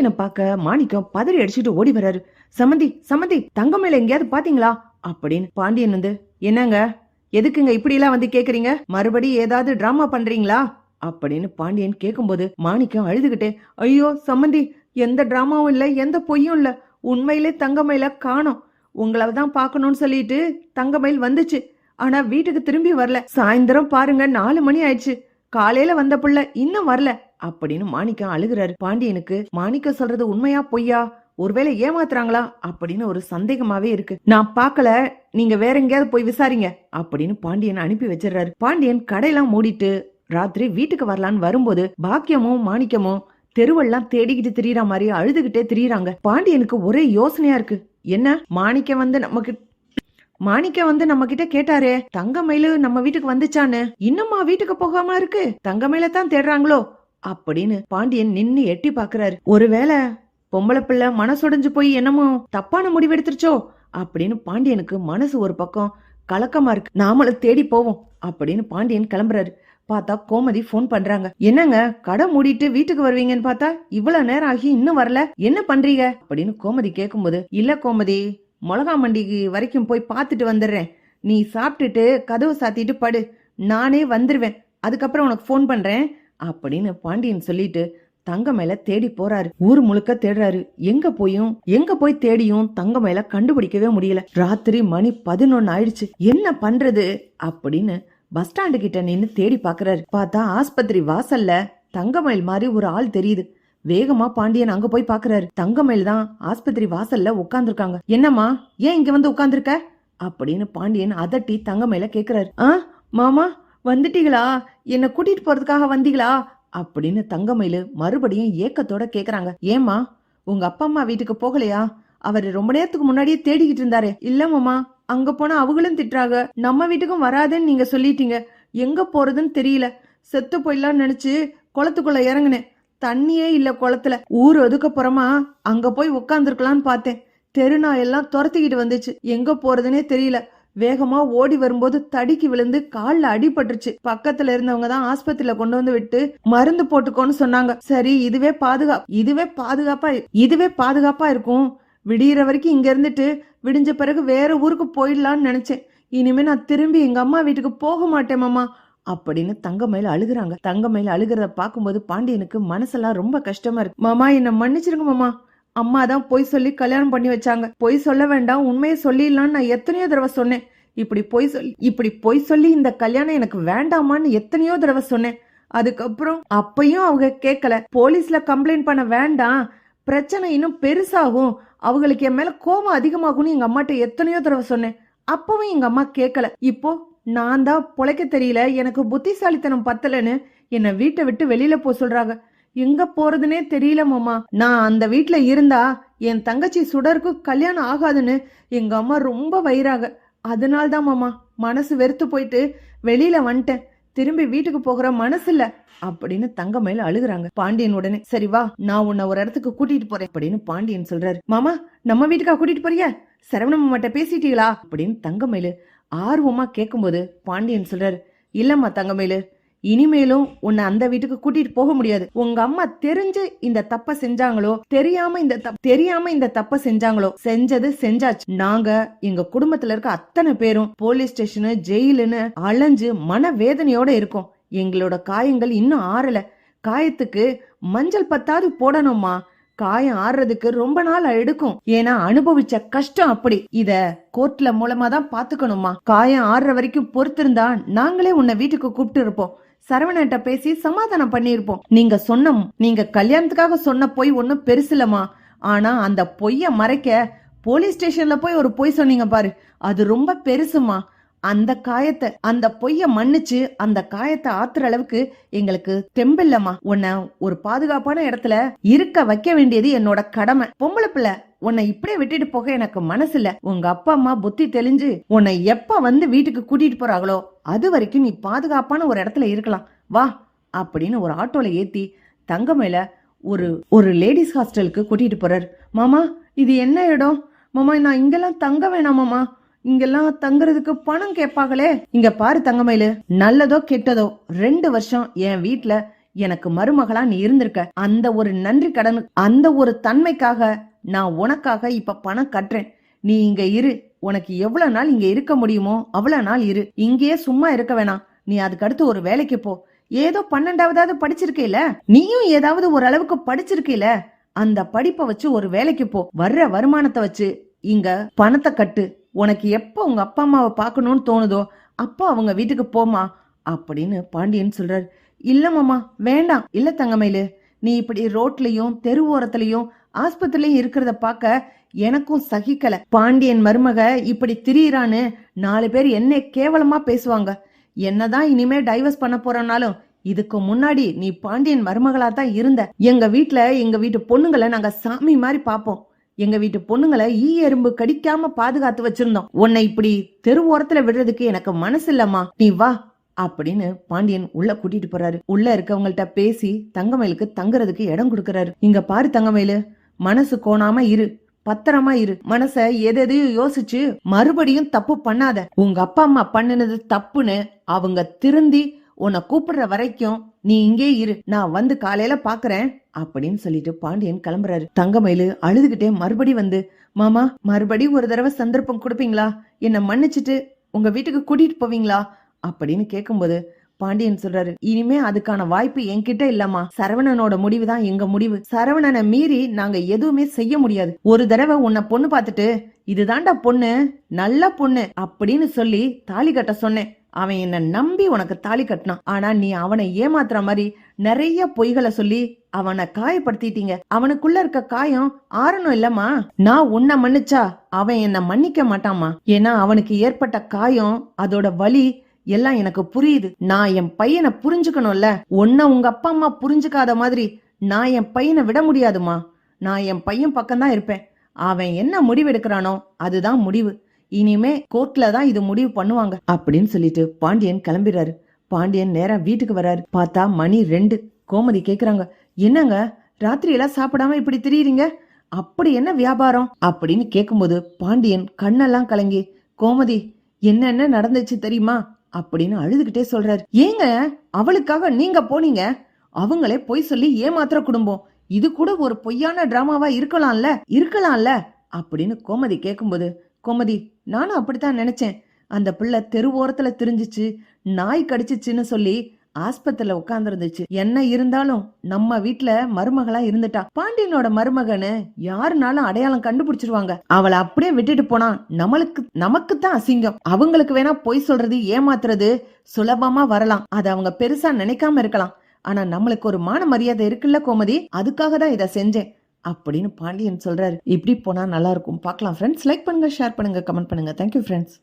பாண்டியனை பார்க்க மாணிக்கம் பதறி அடிச்சுட்டு ஓடி வர்றாரு. சமந்தி சமந்தி தங்கமேல எங்கேயாவது பாத்தீங்களா? அப்படின்னு பாண்டியன் வந்து என்னங்க? எதுக்குங்க இப்படி எல்லாம் வந்து கேக்குறீங்க? மறுபடி ஏதாவது டிராமா பண்றீங்களா? அப்படின்னு பாண்டியன் கேக்கும்போது மாணிக்கம் அழுதுகிட்டே ஐயோ சம்மந்தி எந்த டிராமாவும் இல்ல எந்த பொய்யும் இல்ல. உண்மையிலே தங்கமயில காணோம். உங்களை தான் பார்க்கணும்னு சொல்லிட்டு தங்கமயில் வந்துச்சு. ஆனா வீட்டுக்கு திரும்பி வரல. சாயந்தரம் பாருங்க நாலு மணி ஆயிடுச்சு. காலையில வந்த புள்ள இன்னும் வரல. அப்படின்னு மாணிக்கம் அழுகுறாரு. பாண்டியனுக்கு மாணிக்கம் சொல்றது உண்மையா பொய்யா? ஒருவேளை ஏமாத்துறாங்களா? அப்படின்னு ஒரு சந்தேகமாவே இருக்கு. நான் பார்க்கல நீங்க வேற எங்கேயாவது போய் விசாரிங்க அப்படின்னு பாண்டியன் அனுப்பி வச்சிடுறாரு. பாண்டியன் கடையெல்லாம் மூடிட்டு ராத்திரி வீட்டுக்கு வரலான்னு வரும்போது பாக்கியமும் மாணிக்கமும் தெருவெல்லாம் தேடிக்கிட்டு திரியற மாதிரி அழுதுகிட்டே திரியறாங்க. பாண்டியனுக்கு ஒரே யோசனையா இருக்கு. என்ன? மாணிக்கம் வந்து நமக்கு மாணிக்கம் வந்து நம்ம கிட்ட கேட்டாரே தங்கமயிலு நம்ம வீட்டுக்கு வந்துச்சான்னு? இன்னுமா வீட்டுக்கு போகாம இருக்கு? தங்கமயில தான் தேடுறாங்களோ? அப்படின்னு பாண்டியன் நின்னு எட்டி பாக்குறாரு. ஒருவேளை பொம்பளை பிள்ளை மனசுடைஞ்சு போய் என்னமோ தப்பான முடிவெடுத்துருச்சோ அப்படின்னு பாண்டியனுக்கு மனசு ஒரு பக்கம் கலக்கமா இருக்கு. நாமளும் தேடி போவோம் அப்படின்னு பாண்டியன் கிளம்புறாரு. பார்த்தா கோமதி ஃபோன் பண்றாங்க. என்னங்க கடை மூடிட்டு வீட்டுக்கு வருவீங்கன்னு பார்த்தா இவ்வளவு நேரம் ஆகி இன்னும் வரல. என்ன பண்றீங்க? அப்படின்னு கோமதி கேட்கும்போது இல்ல கோமதி மிளகா மண்டிக்கு வரைக்கும் போய் பார்த்துட்டு வந்துடுறேன். நீ சாப்பிட்டுட்டு கதவு சாத்திட்டு படு. நானே வந்துருவேன். அதுக்கப்புறம் உனக்கு ஃபோன் பண்றேன். அப்படின்னு பாண்டியன் சொல்லிட்டு தங்க மேல தேடி போறாரு. ஊர் முழுக்க தேடுறாரு. எங்க போயும் எங்க போய் தேடியும் தங்க மேல கண்டுபிடிக்கவே முடியல. ராத்திரி மணி பதினொன்னு ஆயிடுச்சு. என்ன பண்றது அப்படின்னு பஸ் ஸ்டாண்டு கிட்ட நின்னு தேடி பாக்குறாரு. பார்த்தா ஆஸ்பத்திரி வாசல்ல தங்கமயில் மாதிரி ஒரு ஆள் தெரியுது. வேகமா பாண்டியன் அங்க போய் பாக்குறாரு. தங்கமயில் தான் ஆஸ்பத்திரி வாசல்ல உட்கார்ந்துருக்காங்க. என்னம்மா ஏன் இங்க வந்து உட்கார்ந்துருக்க? அப்படின்னு பாண்டியன் அதட்டி தங்கமயில கேக்குறாரு. ஆ மாமா வந்துட்டீங்களா? என்ன கூட்டிட்டு போறதுக்காக வந்தீங்களா? அப்படின்னு தங்கமயிலு மறுபடியும் ஏக்கத்தோட கேக்குறாங்க. ஏம்மா உங்க அப்பா அம்மா வீட்டுக்கு போகலையா? அவர் ரொம்ப நேரத்துக்கு முன்னாடியே தேடிக்கிட்டு இருந்தாரு. இல்ல மாமா அங்க போனா அவங்களும் திட்டுறாங்க. நம்ம வீட்டுக்கும் வராதுன்னு நீங்க சொல்லிட்டீங்க. எங்க போறதுன்னு தெரியல. செத்து போயிடலாம்னு நினைச்சு குளத்துக்குள்ள இறங்குனேன். தண்ணியே இல்ல குளத்துல. ஊர் ஒதுக்கப்புறமா அங்க போய் உட்காந்துருக்கலாம்னு பார்த்தேன். தெருநாயெல்லாம் துரத்திக்கிட்டு வந்துச்சு. எங்க போறதுன்னே தெரியல. வேகமா ஓடி வரும்போது தடிக்கு விழுந்து கால்ல அடிபட்டுருச்சு. பக்கத்துல இருந்தவங்க தான் ஆஸ்பத்திரியில கொண்டு வந்து விட்டு மருந்து போட்டுக்கோன்னு சொன்னாங்க. சரி இதுவே பாதுகா இதுவே பாதுகாப்பா இதுவே பாதுகாப்பா இருக்கும். விடியற வரைக்கும் இங்க இருந்துட்டு விடிஞ்ச பிறகு வேற ஊருக்கு போயிடலான்னு நினைச்சேன். இனிமே நான் திரும்பி எங்க அம்மா வீட்டுக்கு போக மாட்டேன் மாமா அப்படின்னு தங்கமயில் அழுகுறாங்க. தங்கமயில் அழுகிறத பார்க்கும்போது பாண்டியனுக்கு மனசெல்லாம் ரொம்ப கஷ்டமா இருக்கு. மாமா என்ன மன்னிச்சிருங்க மாமா. அம்மா தான் பொய் சொல்லி கல்யாணம் பண்ணி வச்சாங்க. பொய் சொல்ல வேண்டாம் உண்மையை சொல்லிடலாம்னு நான் எத்தனையோ தடவை சொன்னேன். இப்படி பொய் சொல்லி இப்படி பொய் சொல்லி இந்த கல்யாணம் எனக்கு வேண்டாமான்னு எத்தனையோ தடவை சொன்னேன். அதுக்கப்புறம் அப்பையும் அவங்க கேட்கல போலீஸ்ல கம்ப்ளைண்ட் பண்ண வேண்டாம். பிரச்சனை இன்னும் பெருசாகும். அவங்களுக்கு என் மேல கோபம் அதிகமாகும்னு எங்க அம்மாட்ட எத்தனையோ தடவை சொன்னேன். அப்பவும் எங்க அம்மா கேட்கல இப்போ நான் தான் பொழைக்க தெரியல. எனக்கு புத்திசாலித்தனம் பத்தலன்னு என்னை வீட்டை விட்டு வெளியில போ சொல்றாங்க. எங்க போறதுனே தெரியல மாமா. நான் அந்த வீட்ல இருந்தா என் தங்கச்சி சுடருக்கு கல்யாணம் ஆகாதுன்னு எங்க அம்மா ரொம்ப வயிறாக. அதனால்தான் மாமா மனசு வெறுத்து போயிட்டு வெளியில வந்துட்டேன். திரும்பி வீட்டுக்கு போகிற மனசு இல்ல அப்படின்னு தங்கமயில் அழுகுறாங்க பாண்டியன் உடனே. சரி வா நான் உன்னை ஒரு இடத்துக்கு கூட்டிட்டு போறேன் அப்படின்னு பாண்டியன் சொல்றாரு. மாமா நம்ம வீட்டுக்கா கூட்டிட்டு போறிய? சரவண மாமாட்ட பேசிட்டீங்களா? அப்படின்னு தங்கமயிலு ஆர்வமா கேட்கும்போது பாண்டியன் சொல்றாரு. இல்லம்மா தங்கமயிலு இனிமேலும் உன்னை அந்த வீட்டுக்கு கூட்டிட்டு போக முடியாது. உங்க அம்மா தெரிஞ்சு இந்த தப்ப செஞ்சாங்களோ தெரியாம இந்த தப்- தெரியாம இந்த தப்ப செஞ்சாங்களோ செஞ்சது செஞ்சாச்சு. நாங்க எங்க குடும்பத்துல இருக்க அத்தனை பேரும் போலீஸ் ஸ்டேஷனு ஜெயிலுன்னு அலைஞ்சு மன வேதனையோட இருக்கோம். எங்களோட காயங்கள் இன்னும் ஆறல. காயத்துக்கு மஞ்சள் பத்தாவது போடணுமா காயம் ஆடுறதுக்கு ரொம்ப நாள் எடுக்கும். ஏன்னா அனுபவிச்ச கஷ்டம் அப்படி. இத கோர்ட்ல மூலமா தான் பாத்துக்கணுமா காயம் ஆடுற வரைக்கும் பொறுத்திருந்தா நாங்களே உன்னை வீட்டுக்கு கூப்பிட்டு இருப்போம். சரவணன்ட்ட பேசி சமாதானம் பண்ணியிருப்போம். நீங்க சொன்ன நீங்க கல்யாணத்துக்காக சொன்ன பொய் ஒன்னும் பெருசில்லம்மா ஆனா அந்த பொய்ய மறைக்க போலீஸ் ஸ்டேஷன்ல போய் ஒரு பொய் சொன்னீங்க பாரு. அது ரொம்ப பெருசுமா அந்த காயத்தை அந்த பொய்ய மன்னிச்சு அந்த காயத்தை ஆத்துற அளவுக்கு எங்களுக்கு தெம்பில்லம்மா. உன்னை ஒரு பாதுகாப்பான இடத்துல இருக்க வைக்க வேண்டியது என்னோட கடமை. பொம்பளை பிள்ளை உன்னை இப்படியே விட்டுட்டு போக எனக்கு மனசுல உங்க அப்பா அம்மா புத்தி தெளிஞ்சு உன்னை எப்ப வந்து வீட்டுக்கு கூட்டிட்டு போறாங்களோ அது வரைக்கும் நீ பாதுகாப்பான ஒரு இடத்துல இருக்கலாம். வா அப்படின்னு ஒரு ஆட்டோல ஏத்தி தங்கமேல ஒரு ஒரு லேடிஸ் ஹாஸ்டலுக்கு கூட்டிட்டு போறாரு. மாமா இது என்ன இடம்? மாமா நான் இங்கெல்லாம் தங்க வேணாம் மாமா. இங்கெல்லாம் தங்குறதுக்கு பணம் கேட்பாங்களே. இங்க பாரு தங்கமயிலு நல்லதோ கெட்டதோ ரெண்டு வருஷம் என் வீட்டுல எனக்கு மருமகளா நீ இருந்திருக்க. அந்த ஒரு நன்றி கடன் அந்த ஒரு தன்மைக்காக நான் உனக்காக இப்ப பணம் கட்டுறேன். நீ இங்க இரு. உனக்கு எவ்வளவு நாள் இங்க இருக்க முடியுமோ அவ்வளவு நாள் இரு. இங்கேயே சும்மா இருக்க வேணாம். நீ அதுக்கு அடுத்து ஒரு வேலைக்கு போ. ஏதோ பன்னெண்டாவதாவது படிச்சிருக்கேல நீயும் ஏதாவது ஒரு அளவுக்கு படிச்சிருக்கேல அந்த படிப்பை வச்சு ஒரு வேலைக்கு போ. வர்ற வருமானத்தை வச்சு இங்க பணத்தை கட்டு. உனக்கு எப்போ உங்க அப்பா அம்மாவை பார்க்கணும்னு தோணுதோ அப்போ அவங்க வீட்டுக்கு போமா அப்படின்னு பாண்டியன் சொல்றாரு. இல்ல மாமா வேண்டாம். இல்ல தங்கமயிலு நீ இப்படி ரோட்லயும் தெரு ஓரத்துலயும் ஆஸ்பத்திரிலயும் இருக்கிறத பார்க்க எனக்கும் சகிக்கல. பாண்டியன் மருமக இப்படி திரியிறான்னு நாலு பேர் என்ன கேவலமா பேசுவாங்க. என்னதான் இனிமே டைவர்ஸ் பண்ண போறனாலும் இதுக்கு முன்னாடி நீ பாண்டியன் மருமகளா தான் இருந்த. எங்க வீட்டுல எங்க வீட்டு பொண்ணுங்களை நாங்க சாமி மாதிரி பார்ப்போம். எங்க வீட்டு பொண்ணுங்களை ஈ எறும்பு கடிக்காம பாதுகாத்து வச்சிருந்தோம். உன்னை இப்படி தெரு ஓரத்துல விடுறதுக்கு எனக்கு மனசு இல்லம்மா. நீ வா அப்படின்னு பாண்டியன் உள்ள கூட்டிட்டு போறாரு. உள்ள இருக்கவங்கள்ட்ட பேசி தங்கமயிலுக்கு தங்குறதுக்கு இடம் கொடுக்கறாரு. இங்க பாரு தங்கமயிலு மனசு கோணாம இரு பத்திரமா இரு. மனச எதையும் யோசிச்சு மறுபடியும் தப்பு பண்ணாத. உங்க அப்பா அம்மா பண்ணுனது தப்புன்னு அவங்க திருந்தி உன்னை கூப்பிடுற வரைக்கும் நீ இங்கே இரு. நான் வந்து காலையில பாக்குறேன். அப்படின்னு சொல்லிட்டு பாண்டியன் கிளம்புறாரு. தங்கமயிலு அழுதுகிட்டே மறுபடி வந்து மாமா மறுபடி ஒரு தடவை சந்தர்ப்பம் கொடுப்பீங்களா? என்னை மன்னிச்சிட்டு உங்க வீட்டுக்கு கூட்டிட்டு போவீங்களா? அப்படின்னு கேட்கும்போது பாண்டியன் சொல்றாரு இனிமே அதுக்கான வாய்ப்பு என்கிட்ட இல்லம்மா. சரவணனோட முடிவு தான் எங்க முடிவு. சரவணனை மீறி நாங்க எதுவுமே செய்ய முடியாது. ஒரு தடவை உன்னை பொண்ணு பார்த்துட்டு இதுதான்டா பொண்ணு நல்ல பொண்ணு அப்படின்னு சொல்லி தாலி கட்ட சொன்னேன். அவன் என்ன நம்பி உனக்கு தாலி கட்டினான். ஆனா நீ அவனை ஏமாத்துற மாதிரி நிறைய பொய்களை சொல்லி அவனை காயப்படுத்திட்டீங்க. அவனுக்குள்ள இருக்க காயம் ஆறணும் இல்லம்மா. நான் உன்னை மன்னிச்சா அவன் என்ன மன்னிக்க மாட்டாமா ஏன்னா அவனுக்கு ஏற்பட்ட காயம் அதோட வலி எல்லாம் எனக்கு புரியுது. நான் என் பையனை புரிஞ்சுக்கணும்ல. உன்னை உங்க அப்பா அம்மா புரிஞ்சுக்காத மாதிரி நான் என் பையனை விட முடியாதுமா நான் என் பையன் பக்கம்தான் இருப்பேன். அவன் என்ன முடிவு எடுக்கிறானோ அதுதான் முடிவு. இனிமே கோர்ட்ல தான் இது முடிவு பண்ணுவாங்க. அப்படின்னு சொல்லிட்டு பாண்டியன் கிளம்பிடுறாரு. பாண்டியன் நேரா வீட்டுக்கு வர்றாரு. பார்த்தா மணி ரெண்டு. கோமதி கேக்குறாங்க என்னங்க? ராத்திரி எல்லாம் சாப்பிடாம இப்படி திரியுறீங்க? அப்படி என்ன வியாபாரம்? அப்படின்னு கேட்கும்போது பாண்டியன் கண்ணெல்லாம் கலங்கி கோமதி என்னென்ன நடந்துச்சு தெரியுமா? அப்படின்னு அழுதுகிட்டே சொல்றாரு. ஏங்க? அவளுக்காக நீங்க போனீங்க? அவங்களே பொய் சொல்லி ஏமாத்துற குடும்பம். இது கூட ஒரு பொய்யான டிராமாவா இருக்கலாம்ல? இருக்கலாம்ல? அப்படின்னு கோமதி கேட்கும்போது கோமதி நானும் அப்படித்தான் நினைச்சேன். அந்த பிள்ளை தெருவோரத்துல திரிஞ்சிச்சு நாய் கடிச்சிச்சுன்னு சொல்லி ஆஸ்பத்திரியில உட்காந்துருந்துச்சு என்ன இருந்தாலும் நம்ம வீட்டுல மருமகளா இருந்துட்டா. பாண்டியனோட மருமகன்னு யாருனாலும் அடையாளம் கண்டுபிடிச்சிருவாங்க. அவளை அப்படியே விட்டுட்டு போனா நம்மளுக்கு நமக்கு தான் அசிங்கம். அவங்களுக்கு வேணா பொய் சொல்றது ஏமாத்துறது சுலபமா வரலாம். அதை அவங்க பெருசா நினைக்காம இருக்கலாம். ஆனா நம்மளுக்கு ஒரு மான மரியாதை இருக்குல்ல கோமதி? அதுக்காக தான் இதை செஞ்சேன். அப்படின்னு பாண்டியன் சொல்கிறார் இப்படி போனால் நல்லாயிருக்கும் பார்க்கலாம் ஃப்ரெண்ட்ஸ் லைக் பண்ணுங்க ஷேர் பண்ணுங்கள் கமெண்ட் பண்ணுங்க. Thank you friends